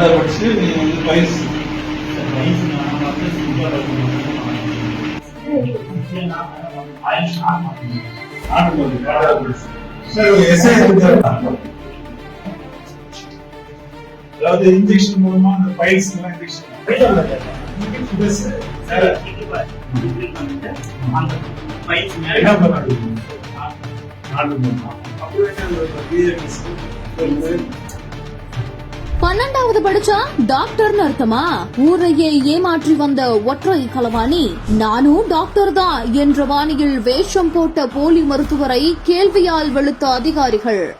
பன்னெண்டாவது படிச்சு நீ வந்து எஸ்ஐ அதாவது இன்ஜெக்ஷன் மூலமா அந்த பைல்ஸ் எல்லாம் இன்ஜெக்ஷன் பன்னெண்டாவது படிச்சா டாக்டர்னு அர்த்தமா? ஊரையே ஏமாற்றி வந்த ஒற்றை களவாணி. நானும் டாக்டர் தான் என்ற வாணியில் வேஷம் போட்ட போலி மருத்துவரை கேள்வியால் வெளுத்த அதிகாரிகள்.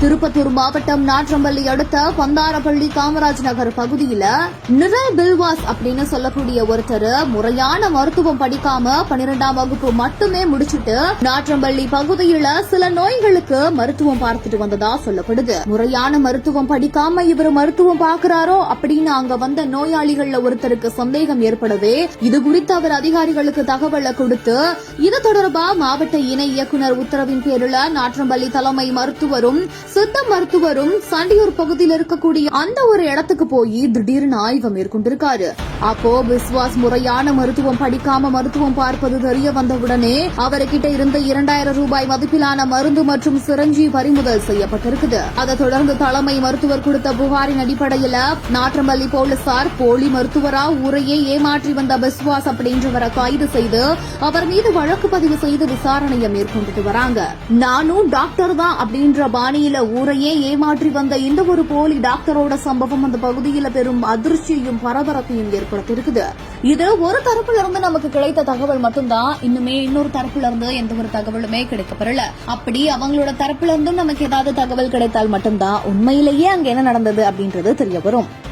திருப்பத்தூர் மாவட்டம் நாற்றம்பள்ளி அடுத்த பந்தாரப்பள்ளி காமராஜ் நகர் பகுதியில நிரல் பில்வாஸ் அப்படின்னு சொல்லக்கூடிய ஒருத்தர் முறையான மருத்துவம் படிக்காம பன்னிரெண்டாம் வகுப்பு மட்டுமே முடிச்சிட்டு நாற்றம்பள்ளி பகுதியில சில நோய்களுக்கு மருத்துவம் பார்த்துட்டு வந்ததா சொல்லப்படுது. முறையான மருத்துவம் படிக்காம இவர் மருத்துவம் பாக்குறாரோ அப்படின்னு அங்க வந்த நோயாளிகள்ல ஒருத்தருக்கு சந்தேகம் ஏற்படவே இது குறித்து அவர் அதிகாரிகளுக்கு தகவலை கொடுத்து இது தொடர்பா மாவட்ட இணை இயக்குனர் உத்தரவின் பேரில் நாற்றம்பள்ளி தலைமை மருத்துவரும் சித்த மருத்துவரும் சண்டியூர் பகுதியில் இருக்கக்கூடிய அந்த ஒரு இடத்துக்கு போய் திடீர்னு ஆய்வு மேற்கொண்டிருக்காரு. அப்போ விஸ்வாஸ் முறையான மருத்துவம் படிக்காம மருத்துவம் பார்ப்பது தெரிய வந்தவுடனே அவர்கிட்ட இருந்த இரண்டாயிரம் ரூபாய் மதிப்பிலான மருந்து மற்றும் சிரஞ்சி பறிமுதல் செய்யப்பட்டிருக்குது. அதை தொடர்ந்து தலைமை மருத்துவர் கொடுத்த புகாரின் அடிப்படையில நாற்றம்பள்ளி போலீசார் போலி மருத்துவரா ஊரையே ஏமாற்றி வந்த பிஸ்வாஸ் அப்படின்றவரை கைது செய்து அவர் மீது வழக்கு பதிவு செய்து விசாரணையை மேற்கொண்டுட்டு வராங்க. நானும் டாக்டர் தான் அப்படின்ற பாணியில ஊரையே ஏமாற்றி வந்த இந்த ஒரு போலி டாக்டரோட சம்பவம் அந்த பகுதியில பெரும் அதிர்ச்சியையும் பரபரப்பையும் ஏற்படுத்தியிருக்குது. இது ஒரு தரப்புல இருந்து நமக்கு கிடைத்த தகவல் மட்டும்தான். இன்னுமே இன்னொரு தரப்புல இருந்து எந்த ஒரு தகவலுமே கிடைக்கப்பெறல. அப்படி அவங்களோட தரப்புல இருந்தும் நமக்கு ஏதாவது தகவல் கிடைத்தால் மட்டும்தான் உண்மையிலேயே அங்க என்ன நடந்தது அப்படின்றது தெரிய வரும்.